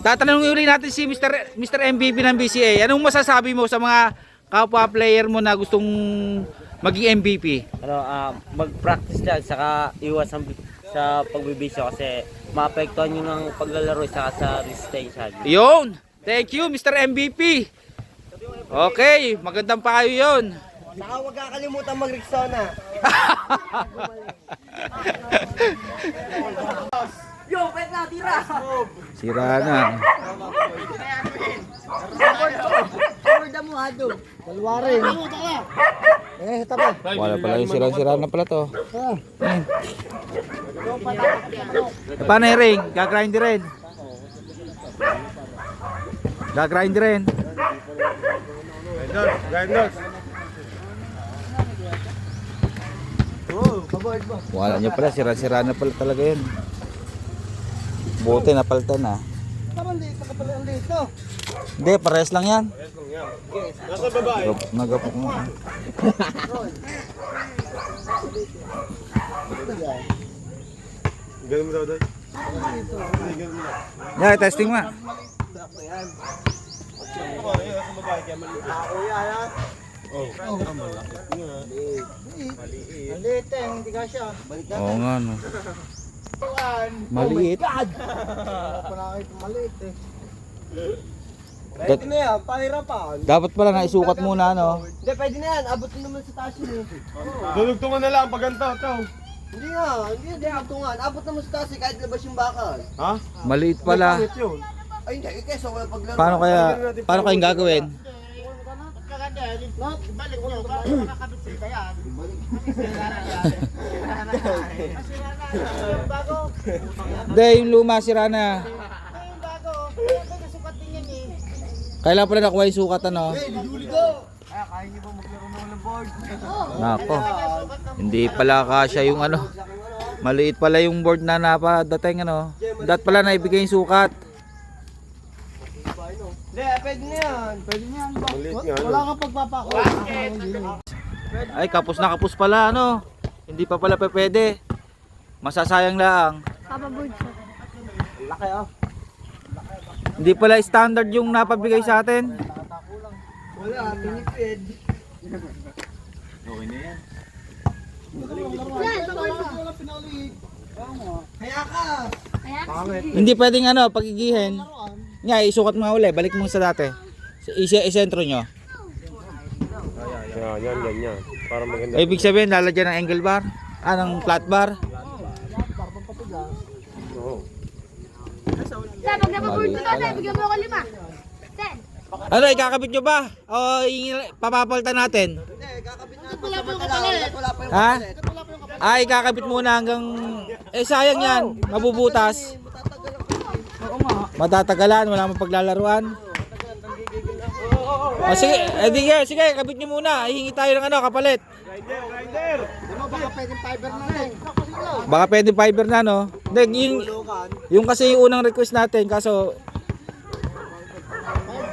Tatanungin uli natin si Mr. Mr. MVP ng BCA. Anong masasabi mo sa mga kapwa player mo na gustong maging MVP? ano, ah, mag-practice lang saka iwas ang, sa pagbibisyo kasi maapektuhan yun ng paglalaro saka sa resistensya. Yun! Thank you, Mr. MVP! Okay, magandang payo yun. Saka huwag kakalimutan mag-Rexona. Na, tira! Sira na. Forda mo, Ado. Dalawa rin. Eh, tabi. Wala pala yung sira-sira na pala to. Eh, Paano yung ring? Gagrind rin. Gagrind rin. Wala nyo pala, sira-sira na pala talaga yun. Buti napalitan na. Parang dito ka pala dito. Hindi, pares lang yan. Nasa babae? Nagapok mo. Ganun mo daw doon. Yeah, testing mo. Maliit eh, hindi Balik na. Oo nga no. Maliit. Panakit maliit eh. Dat- na yan, pahirapan. dapat pala naisukat muna no. Hindi, pwede na yan. Abot mo naman sa taas yun eh. Dudugtungan na lang pag ganito, ito. Hindi nga, hindi hindi abtungan. Abot naman sa taas eh, kahit labas yung bakal. Ha? Maliit pala. Ay hindi, eh, kesa wala paglaro. Paano kaya paano kayong gagawin? Hindi, yung luma sira na. Kailan pala nakuha yung sukat ano? Nako. Hindi pala kasya yung ano. Maliit pala yung board na napadating ano. Dat pala naibigay yung sukat. Hindi, eh, pwede na yan. Pwede na yan. Nga. Wala kang pagpapako. Ay, kapos na kapos pala, ano? Hindi pa pala pwede. Masasayang lang. Laki ah. Hindi pala standard yung napabigay sa atin. Wala, tinipid. Kaya ka. Hindi pwedeng ano, pagigihin. Nga, isukat mo nga uli. Balik mo sa dati. Isi isentro nyo. Yan, yan, ganyan. Para maganda. Ibig sabihin, lalagyan ng angle bar. Ah, ng flat bar. Oo. Sa pag napaboard ko to, Tay, bigyan mo ako lima. Ten. Ano, ikakabit nyo ba? O, papapalitan natin? Hindi, kakabit na ito. Wala pa yung kapalit. Ha? Ah, ikakabit muna hanggang... Eh, sayang yan. Mabubutas. Matatagalan, wala mong paglalaruan. O sige, eh di sige, sige, kabit nyo muna. Hihingi tayo ng ano, kapalit. Di mo baka pwedeng fiber na rin. Baka pwede fiber na, no? Hindi, yung, yung kasi yung unang request natin, kaso...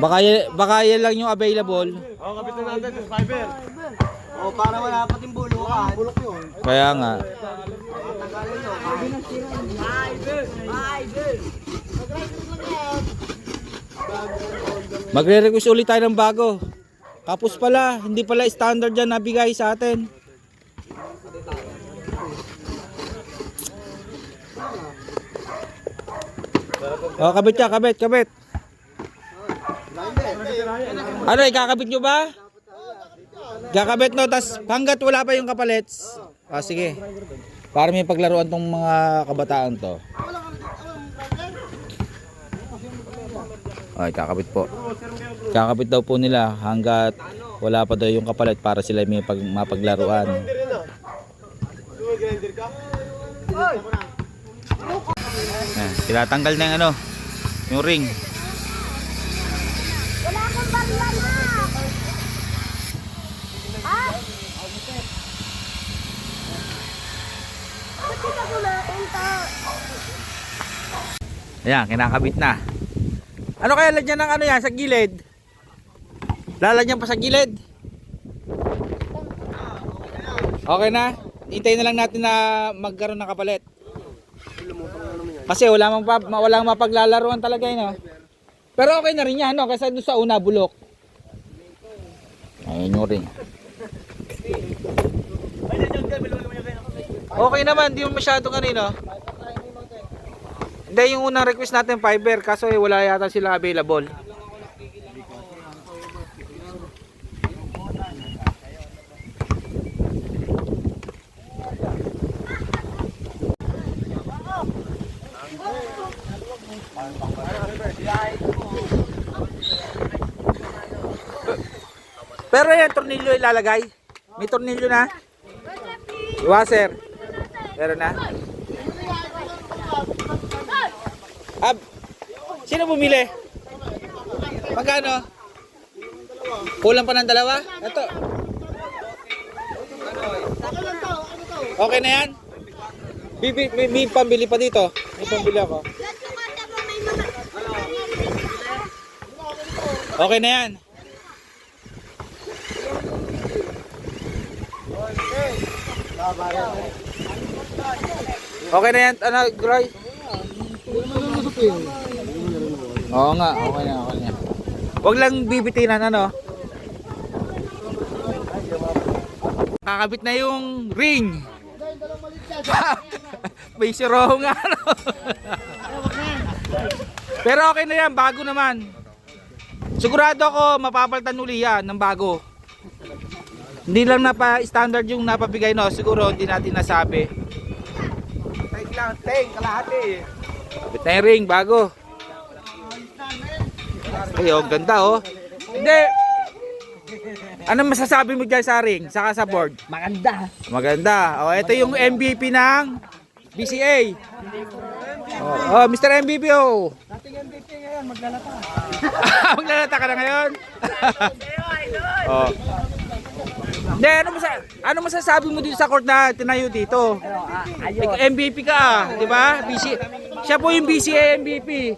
Baka, baka yan lang yung available. Oo, kapit na natin yung fiber. O, para wala pa din bulukan. Bulok yun. Kaya nga. Magre-request ulit tayo ng bago. Kapos pala, hindi pala standard yan nabigay sa atin. Oh, kabit ka, kabit, kabit. Ano, ikakabit nyo ba? Kakabit no, tas hanggat wala pa yung kapalets. Ah, sige. Para may paglaruan tong mga kabataan to. Ay, kakabit po. Kakabit daw po nila hanggat wala pa daw yung kapalit para sila may pag, mapaglaruan. Yan, tinatanggal na yung ano, yung ring. Wala akong barila na. Ha? Ba't kita? Ayan, kinakabit na. Ano kaya lagyan ng ano yan sa gilid? Lalagyan pa sa gilid? Okay na? Hintayin na lang natin na magkaroon ng kapalit. Kasi wala mang pa, ma- walang mapaglalaruan talaga yun. oh. Pero okay na rin yan, no? Kasi doon sa una, bulok. Ayun nyo rin. Okay naman, di mo masyado kanino. Hindi, yung unang request natin fiber, kaso eh, wala yata sila available. Pero yan, tornilyo ilalagay. May tornilyo na. Washer. Meron na. Ab, sino bumili? Magkano? Kulang pa ng dalawa? Ito. Okay na yan? Bibi, may, may pambili pa dito. May pambili ako. Okay na yan. Okay na yan, ano, Groy? Oo nga, okay na, okay na. Huwag lang bibitinan, ano? Kakabit na yung ring. May siro nga, ano? Pero okay na yan, bago naman. Sigurado ako mapapalitan uli yan ng bago. Hindi lang napa-standard yung napabigay no, siguro hindi natin nasabi. Thank lang, thank, kalahati. Kapit na yung ring, bago. Ay, oh, ganda oh. Hindi. Ano masasabi mo dyan sa ring, saka sa board? Maganda. Maganda. Oh, ito yung MVP ng BCA. Oh, oh Mr. MVP oh. Dating MVP ngayon, maglalata. Maglalata ka na ngayon? oh. Hindi, ano, masa ano masasabi mo dito sa court na tinayo dito? Ikaw MVP ka, ah, di ba? BC siya po yung BCA MVP.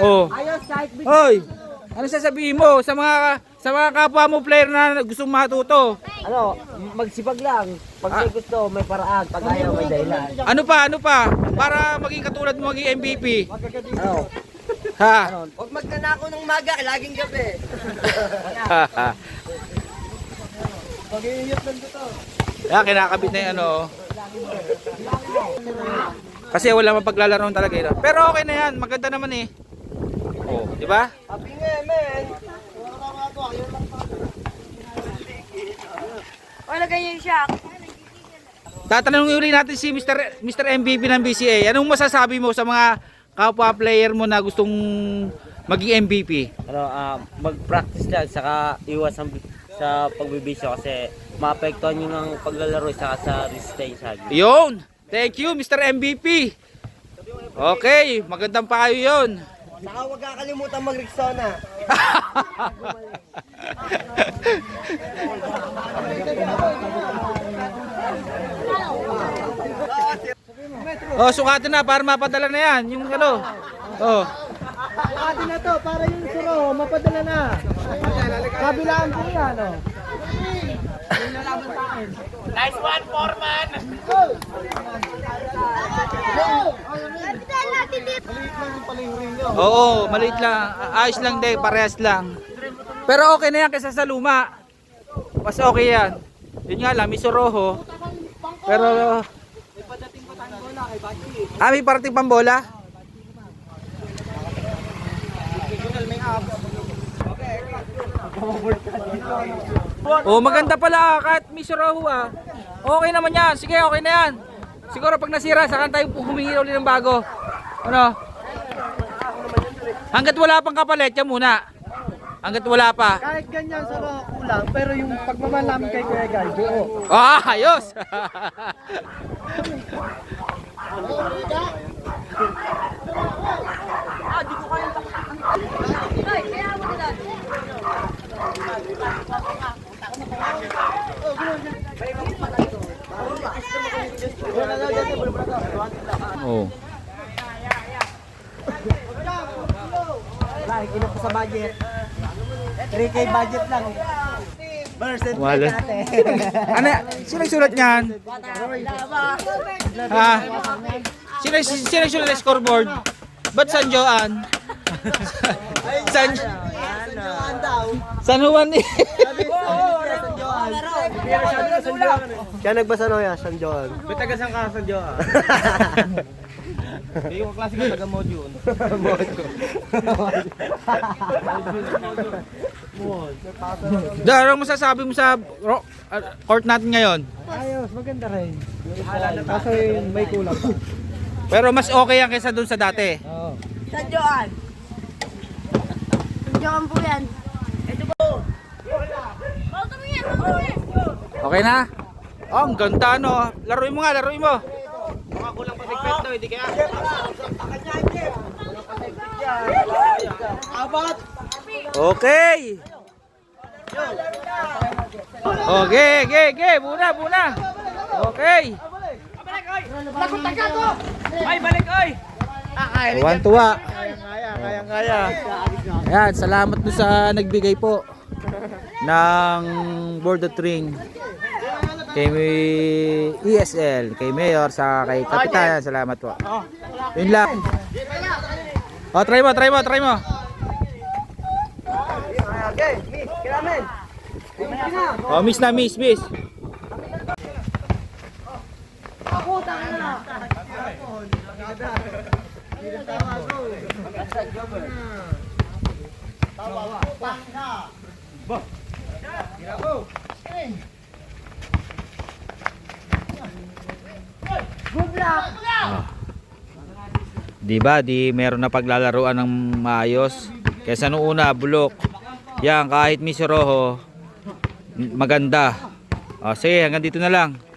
Oh. Hoy, ano sasabihin mo sa mga sa mga kapwa mo player na gustong matuto? Ano, magsipag lang. Pag may gusto, may paraan. Pag ayaw, may dahilan. Ano pa, ano pa? Para maging katulad mo maging MVP. Ano, Ha? Huwag magnanako ng maga, laging gabi. Mag-iiyot lang dito. Kaya kinakabit na yung ano. oh. Kasi wala mapaglalaro talaga yun. Pero okay na yan, maganda naman eh. Oh, di ba? Sabi nga, men. Wala ganyan siya. Tatanungin uli natin si Mr. Mr. MVP ng BCA. Anong masasabi mo sa mga kapwa player mo na gustong maging MVP? ano, ah, mag-practice lang. Saka iwas ang, sa pagbibisyo kasi maapektuhan yun ang paglalaro saka sa resistensya. Yun! Thank you, Mr. MVP! Okay, magandang payo yun. Saka huwag kakalimutan mag-Rexona. oh, sukatin na para mapadala na yan. Yung ano. Oh. Ate na to, para yung suro, mapadala na. Kabilaan ko yan, oh. Kapitan natin dito. Oo, maliit lang. Ayos lang din, parehas lang. Pero okay na yan kaysa sa luma. Mas okay yan. Yun nga lang, may soroho. Pero... Ah, may parating pambola? Oh, maganda pala kahit may soroho ah. Okay naman yan. Sige, okay na yan. Siguro pag nasira, saka tayo humingi ulit ng bago. Ano? Hanggat wala pang kapalit, yan muna. Hanggat wala pa. Kahit ganyan sa mga kulang, pero yung pagmamahal namin kay Kuya Guy, buo. Ah, ayos! Hoy, kaya mo na. Oh. Wala, ko sa budget. 3K budget lang. Percent Wala. Ano, sino sulat niyan? Ha? Sino sino sino na scoreboard? Ba't San Joan? San San Juan eh. Kaya nagbasa no ya, San Joan. May taga saan ka sa Diyo ah? Yung klase ko taga Modyon. Da, anong masasabi mo sa ro- ah, court natin ngayon? Ayos, maganda rin. Kaso yun, may kulang pa. Pero mas okay yan kaysa dun sa dati. Oo. San Joan. San Joan po yan. Ito po. Bawal tumingin, bawal tumingin. Okay na? Oh, ang ganda no. Laruin mo nga, laruin mo. Okay. Okay, okay, okay. Muna, muna. Okay. Tuwan-tuwa. Kaya, kaya, kaya. Ayan, salamat doon sa nagbigay po ng board of ring kay ESL, kay Mayor, sa kay Kapitan. Salamat po. Yun lang. Oh, try mo, try mo, try mo. Okay, miss, kailangan. Oh, miss na, miss, miss. Good luck. Di ba? Di meron na paglalaruan ng maayos. Kaysa nung una, bulok. Yan, kahit Miss Rojo, maganda. O, sige, hanggang dito na lang.